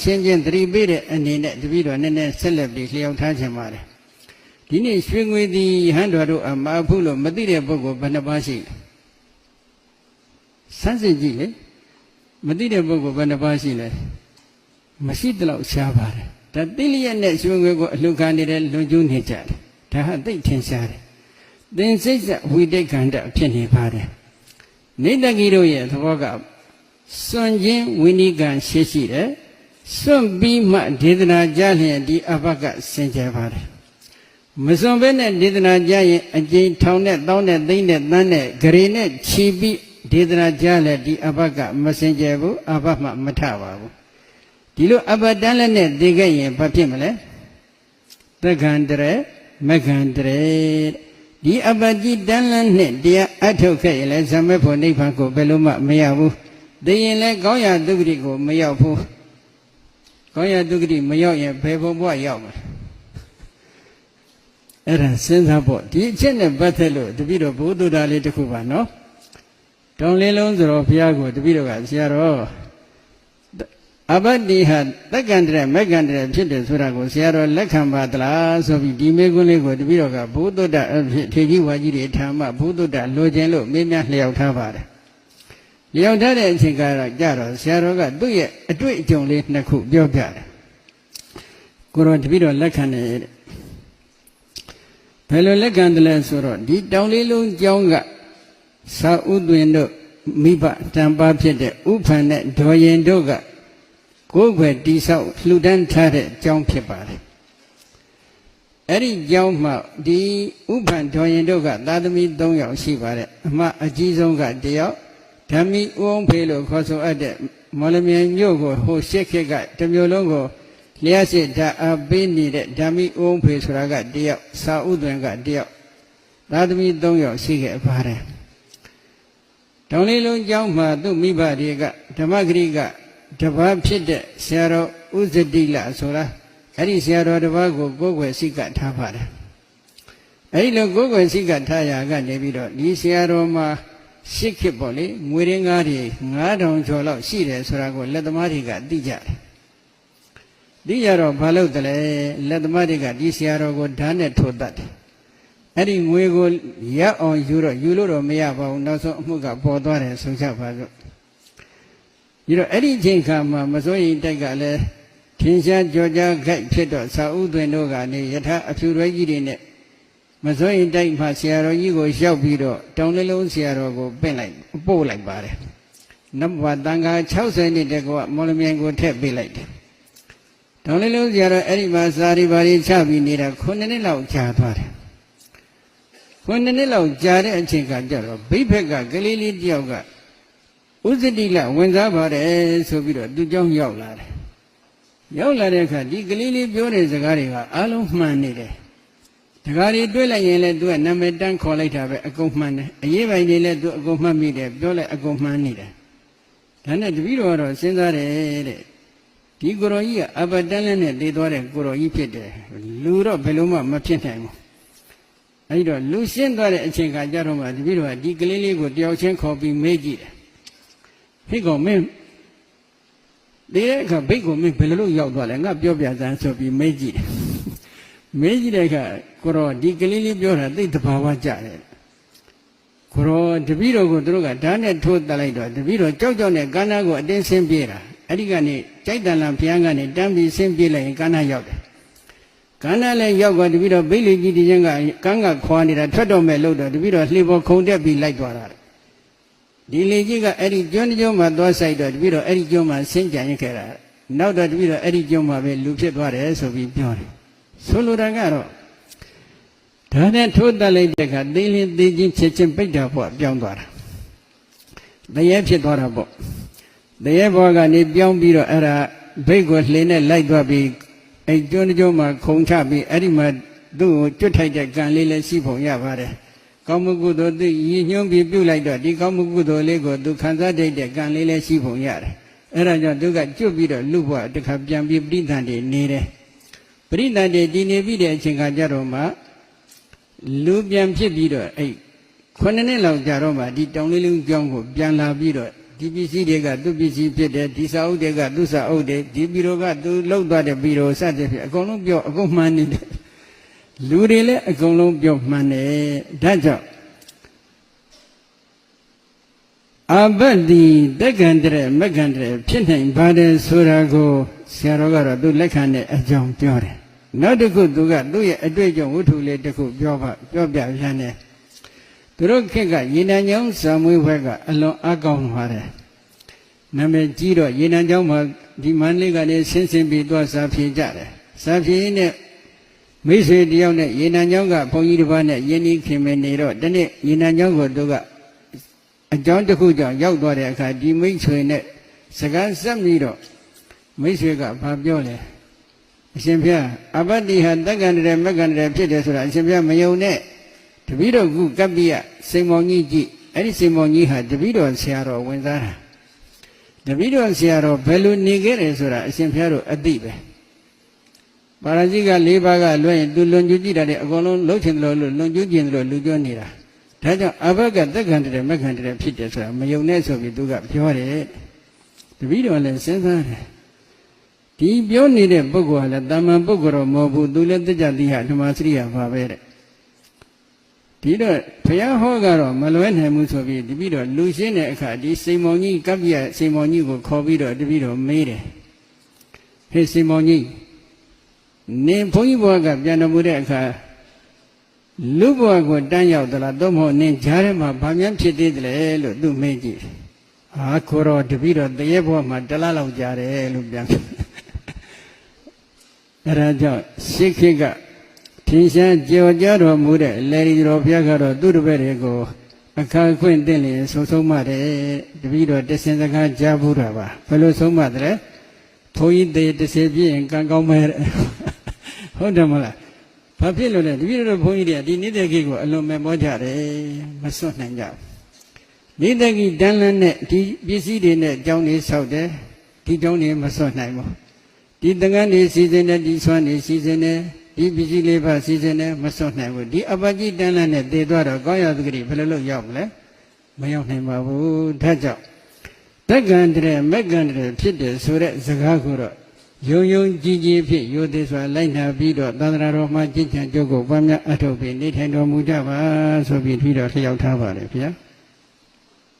ချင်းချင်းသတိပေးတဲ့အနေနဲ့တပည့်တော်နည်းနည်းဆက်လက်ပြီးလျှောက်ထားခြင်းပါတယ်ဒီနေ့ရွှေငွေသည်ဟန်တော်တို့အမအဖုလို့မသိတဲ့ပုဂ္ဂိုလ်ဘယ်နှပါးရှိလဲစမ်းစစ်ကြည့်လေမသိတဲ့ပုဂ္ဂိုလ်ဘယ်နှပါးရှိလဲမရှိတလို့ရှားပါတယ်ဒါတိလျက်နဲ့ရွှေငွေကိုအလှခံနေတဲ့လွန်ကျူးနေကြတယ်ဒါဟာသိထင်ရှားတယ်သင်စိတ်ဆက်ဝိတိတ်ခန္ဓာဖြစ်နေပါတယ်နေတကီတို့ရဲ့သဘောကစွန့်ခြင်းဝိနိကံရှိရှိတယ် စွန့်ပြီးမှဒေသနာကြလျင်ဒီအဘကစင်ကြယ်ပါတယ်မစွန့်ဘဲနဲ့ဒေသနာကြရင်အကျဉ်ထောင်နဲ့တောင်းနဲ့သိမ့်နဲ့တန်းနဲ့ဂရေနဲ့ခြီးပြီးဒေသနာကြလဲဒီအဘကမစင်ကြယ်ဘူးအဘမှမထပါဘူးဒီလိုအဘတန်းလည်းနဲ့သိခဲ့ရင်ဘာဖြစ်မလဲသက္ကံတရမက္ကံတရဒီအပတိတန်လန်းနဲ့တရားအထုတ်ခဲ့ရင်လည်းဇမေဖို့နိဗ္ဗာန်ကိုဘယ်လို့မှမရဘူးသိရင်လည်းကောင်းရာဒုက္ခကိုမရောက်ဘူး ကောင်းရာဒုက္ခမရောက်ရင်ဘယ်ဘုံဘဝရောက်မှာအဲ့ဒါစဉ်းစားဖို့ဒီအချက်နဲ့ပတ်သက်လို့တပည့်တော်ဘုဒ္ဓတာလေးတစ်ခုပါနော်တောင်းလေးလုံးဆိုတော့ဘုရားကိုတပည့်တော်ကဆရာတော်အဘတိဟာတက္ကန္တရမက္ကန္တရဖြစ်တယ်ဆိုတာကိုဆရာတော်လက်ခံပါသလားဆိုပြီးဒီမေကွန်းလေးကိုတပည့်တော်ကဘုဒ္ဓတထေကြီးဝါကြီးတွေထာမဘုဒ္ဓတလိုချင်လို့မေးမြန်းလျှောက်ထားပါတယ် လျှောက်ထားတဲ့အချိန်ကတော့ကြတော့ဆရာတော်ကသူ့ရဲ့အတွေ့အကြုံလေးနှစ်ခုပြောပြတယ်ကိုရောတပည့်တော်လက်ခံတယ်တဲ့ဘယ်လိုလက်ခံတယ်လဲဆိုတော့ဒီတောင်လေးလုံးကျောင်းကသာဥသွင်တို့မိဘတံပါဖြစ်တဲ့ဥဖန်နဲ့ဒေါ်ရင်တို့ကကိုယ်ွယ်တိဆောက်လှူဒန်းထားတဲ့ကျောင်းဖြစ်ပါတယ်အဲ့ဒီကျောင်းမှာဒီဥပ္ပန်ဒေါ်ရင်တို့ကသာသမီ3ယောက်ရှိပါတယ်အမအကြီးဆုံးကတယောက် ဓမ္မီဦးအောင်ဖေးလို့ခေါ်ဆိုအပ်တဲ့မော်လမြိုင်မြို့ကိုဟိုရှစ်ခေတ်ကတမျိုးလုံးကိုလျှက်စစ်ဓာတ်အပေးနေတဲ့ဓမ္မီဦးအောင်ဖေးဆိုတာကတယောက်စာဥသွင်ကတယောက်သာသမီ3ယောက်ရှိခဲ့ပါတယ်တောင်လေးလုံးကျောင်းမှာသူ့မိဘတွေကဓမ္မဂရိကတပားဖြစ်တဲ့ဆရာတော်ဥဇတိလဆိုတာအဲ့ဒီဆရာတော်တပားကိုကိုယ်ွယ်စိတ်ကထားပါတယ်အဲ့ဒီလိုကိုယ်ွယ်စိတ်ကထားရာကနေပြီးတော့ဒီဆရာတော်မှာ ရှစ်ခေတ်ပေါ့လေငွေရင်းကားတွေ9000ကျော်လောက်ရှိတယ်ဆိုတာကိုလက်သမားတွေကသိကြတယ်သိကြတော့ဘာလို့တလဲလက်သမားတွေကဒီဆရာတော်ကိုဓာတ်နဲ့ထိုးတတ်တယ်အဲ့ဒီငွေကိုရအောင်ယူတော့ယူလို့တော့မရပါဘူးနောက်ဆုံးအမှုကပေါ်သွားတယ်ဆုံးချပါစို့ဒီတော့အဲ့ဒီအချိန်ခါမှာမစိုးရင်တိုက်ကလည်းထင်ရှားကြော်ကြားခိုက်ဖြစ်တော့သာဥသွင်တို့ကနေယထာအဖြူရွယ်ကြီးတွေနဲ့ မစိုးရင်တိုက်မှာဆရာတော်ကြီးကိုရောက်ပြီးတော့တောင်လေးလုံးဆရာတော်ကိုပင့်လိုက်ပို့လိုက်ပါတယ်နဘတန်ခါ60နှစ်တက်ကမော်လမြိုင်ကိုထည့်ပေးလိုက်တယ်တောင်လေးလုံးဆရာတော်အဲ့ဒီမှာစာရီပါရီချပြီးနေတာ9နှစ်လောက်ကြာသွားတယ်9နှစ်လောက်ကြာတဲ့အချိန်ကကြတော့ဘိဖက်ကကလေးလေးတယောက်ကဥစ္စတိလဝင်စားပါတယ်ဆိုပြီးတော့သူเจ้าရောက်လာတယ်ရောက်လာတဲ့အခါဒီကလေးလေးပြောတဲ့စကားတွေကအားလုံးမှန်နေတယ် တခါဒီတွေ့လိုက်ရင်လည်းသူကနာမည်တန်းခေါ်လိုက်တာပဲအကုန်မှန်တယ်အရေးပိုင်တွေလည်းသူအကုန်မှတ်မိတယ်ပြောလိုက်အကုန်မှန်နေတယ်ဒါနဲ့တပည့်တော်ကတော့စဉ်းစားတယ်တဲ့ဒီကိုရောကြီးကအဘတန်းလည်းနဲ့တည်သွားတဲ့ကိုရောကြီးဖြစ်တယ်လူတော့ဘယ်လိုမှမဖြစ်နိုင်ဘူးအဲဒီတော့လူရှင်းသွားတဲ့အချိန်ကကြတော့မှတပည့်တော်ကဒီကလေးလေးကိုတယောက်ချင်းခေါ်ပြီးမေးကြည့်တယ်ဖိတ်ကောင်မင်းဒီတဲ့အခါဘိတ်ကောင်မင်းဘယ်လိုလုပ်ရောက်သွားလဲငါပြောပြစမ်းဆိုပြီးမေးကြည့်တယ် မေးကြည့်တဲ့အခါကိုရောဒီကလေးလေးပြောတာသိတဘာဝကြတယ်ကိုရောတပည့်တော်ကိုသူတို့ကဓာတ်နဲ့ထိုးတက်လိုက်တော့တပည့်တော်ကြောက်ကြောက်နဲ့ကန်းနာကိုအတင်းဆင်းပြေးတာအဲ့ဒီကနေကြိုက်တန်လန်ဘုရားကနေတန်းပြီးဆင်းပြေးလိုက်ရင်ကန်းနာရောက်တယ်ကန်းနာလည်းရောက်သွားတပည့်တော်ဘိတ်လေးကြီးတည်းချင်းကကန်းကခွာနေတာထွက်တော့မဲ့လို့တော့တပည့်တော်လှေပေါ်ခုန်တက်ပြီးလိုက်သွားတာဒီလေကြီးကအဲ့ဒီကျွန်းကျွန်းမှာသွားဆိုင်တော့တပည့်တော်အဲ့ဒီကျွန်းမှာဆင်းကြံရခဲ့တာနောက်တော့တပည့်တော်အဲ့ဒီကျွန်းမှာပဲလူဖြစ်သွားတယ်ဆိုပြီးပြောတယ် ဆိုလိုတာကတော့ဒါနဲ့ထိုးတက်လိုက်တဲ့အခါသိလင်းသိချင်းချက်ချင်းပိတ်တာပေါ့ပြောင်းသွားတာတရေဖြစ်သွားတာပေါ့တရေဘောကနေပြောင်းပြီးတော့အဲ့ဒါဘိတ်ကိုလှေနဲ့လိုက်သွားပြီးအဲ့ကျွန်းကျွန်းမှာခုံချပြီးအဲ့ဒီမှာသူ့ကိုကျွတ်ထိုက်တဲ့ကံလေးလည်းရှိပုံရပါတယ်ကောင်းမှုကုသိုလ်သိရည်ညွှန်းပြီးပြုလိုက်တော့ဒီကောင်းမှုကုသိုလ်လေးကိုသူခံစားတတ်တဲ့ကံလေးလည်းရှိပုံရတယ်အဲ့ဒါကြောင့်သူကကျွတ်ပြီးတော့လူ့ဘဝတစ်ခါပြန်ပြီးပြိဋ္ဌာန်တွေနေတယ် ပရိသတ်တွေတည်နေပြီးတဲ့အချိန်ခါကျတော့မှလူပြန်ဖြစ်ပြီးတော့အဲ့ခုနှစ်နှစ်လောက်ကြာတော့မှဒီတောင်လေးလုံးကျောင်းကိုပြန်လာပြီးတော့ဒီပစ္စည်းတွေကသူ့ပစ္စည်းဖြစ်တယ်ဒီစာအုပ်တွေကသူ့စာအုပ်တွေဒီဘီရိုကသူလှုပ်သွားတဲ့ဘီရိုစသဖြင့်အကုန်လုံးပြောအကုန်မှန်နေတယ်လူတွေလည်းအကုန်လုံးပြောမှန်တယ်ဒါကြောင့်အဘတ်ဒီတက္ကံတရမက္ကံတရဖြစ်နိုင်ပါတယ်ဆိုတာကိုဆရာတော်ကတော့သူလက်ခံတဲ့အကြောင်းပြောတယ် နောက်တစ်ခုသူကသူ့ရဲ့အတွေ့အကြုံဝတ္ထုလေးတစ်ခုပြောပါပြောပြပြန်တယ်သူတို့ခေတ်ကရေနံချောင်းဇာမွေးဘက်ကအလွန်အကောင်းပါတယ်နာမည်ကြီးတော့ရေနံချောင်းမှာဒီမန္တလေးကနေဆင်းဆင်းပြီးသွားစာဖြေကြတယ်စာဖြေနဲ့မိတ်ဆွေတယောက်နဲ့ရေနံချောင်းကဘုန်းကြီးတစ်ပါးနဲ့ယင်းဤခင်မနေတော့တနေ့ရေနံချောင်းကိုသူကအကြောင်းတစ်ခုကြောင့်ရောက်သွားတဲ့အခါဒီမိတ်ဆွေနဲ့စကားဆက်ပြီးတော့မိတ်ဆွေကဘာပြောလဲ အရှင်ဘုရားအဘတ္တိဟာတက္ကန္တရမက္ကန္တရဖြစ်တယ်ဆိုတာအရှင်ဘုရားမယုံနဲ့တပည့်တော်ကကပ္ပိယစိန်မောင်ကြီးကြည့်အဲ့ဒီစိန်မောင်ကြီးဟာတပည့်တော်ဆရာတော်ဝင်စားတာတပည့်တော်ဆရာတော်ဘယ်လိုနေခဲ့တယ်ဆိုတာအရှင်ဘုရားတို့အသိပဲပါရဇိက၄ပါးကလွှဲရင်သူလွန်ကျူးကြည့်တာတွေအကုန်လုံးလှုပ်ချင်တယ်လို့လွန်ကျူးကျင်တယ်လို့လူကျွနေတာဒါကြောင့်အဘကတက္ကံတည်းမက္ကံတည်းဖြစ်တယ်ဆိုတာမယုံနဲ့ဆိုပြီးသူကပြောတယ်တပည့်တော်လည်းစဉ်းစားတယ် ဒီပြောနေတဲ့ပုဂ္ဂိုလ်ကလည်းတာမန်ပုဂ္ဂိုလ်တော့မဟုတ်ဘူးသူလည်းတကြတိဟဓမ္မစရိယပါပဲတဲ့ဒီတော့ဘုရားဟောကတော့မလွဲနိုင်ဘူးဆိုပြီးတပည့်တော်လူရှင်းတဲ့အခါဒီစိန်မောင်ကြီးကပ္ပိယစိန်မောင်ကြီးကိုခေါ်ပြီးတော့တပည့်တော်မေးတယ်ဟေးစိန်မောင်ကြီးနင်ဘုန်းကြီးဘုရားကပြန်တော်မူတဲ့အခါလူဘဝကိုတန်းရောက်သလားတော့မဟုတ်နင်းကြားထဲမှာဗာမြန်ဖြစ်သေးတယ်လို့သူမေးကြည့်။ဟာကိုတော့တပည့်တော်တရေဘဝမှာတလားလောက်ကြားတယ်လို့ပြန်။ အဲဒါကြောင့်ရှစ်ခေတ်ကထင်ရှားကြော်ကြတော်မူတဲ့လေရီတော်ဘုရားကတော့သူ့တပည့်တွေကိုအခါခွင့်တင်လျင်ဆုံးဆုံးမတယ်တပည့်တော်တစင်စကားကြားဘူးတာပါဘယ်လိုဆုံးမတယ်ဘုန်းကြီးတေတစ်စေပြည့်ရင်ကံကောင်းမဲ့ဟုတ်တယ်မလားဘာဖြစ်လို့လဲတပည့်တော်ဘုန်းကြီးတွေကဒီနေတဲ့ကိကိုအလွန်မဲ့မောကြတယ်မစွန့်နိုင်ကြဘူးနေတဲ့ကိတန်းလန်းနဲ့ဒီပစ္စည်းတွေနဲ့ကြောင်းလေးဆောက်တယ်ဒီကြောင်းတွေမစွန့်နိုင်ဘူး ဒီတန်ခမ်းတွေစီစဉ်တယ်ဒီဆွမ်းတွေစီစဉ်တယ်ဒီပစ္စည်းလေးပါစီစဉ်တယ်မစွန့်နိုင်ဘူးဒီအပကြီးတန်းလန်းနဲ့တည်သွားတော့ကောင်းရသကတိဘယ်လိုလုပ်ရောက်မလဲမရောက်နိုင်ပါဘူးဒါကြောင့်တက္ကံတည်းမက်ကံတည်းဖြစ်တယ်ဆိုတဲ့စကားကိုတော့ယုံယုံကြည်ကြည်ဖြင့်ယောသေးစွာလိုက်နာပြီးတော့သန္တရာတော်မှာကြင်ချံကြုတ်ကိုပွားများအထောက်ပြီးနေထိုင်တော်မူကြပါဆိုပြီးပြီးတော့လျှောက်ထားပါတယ်ဗျာ။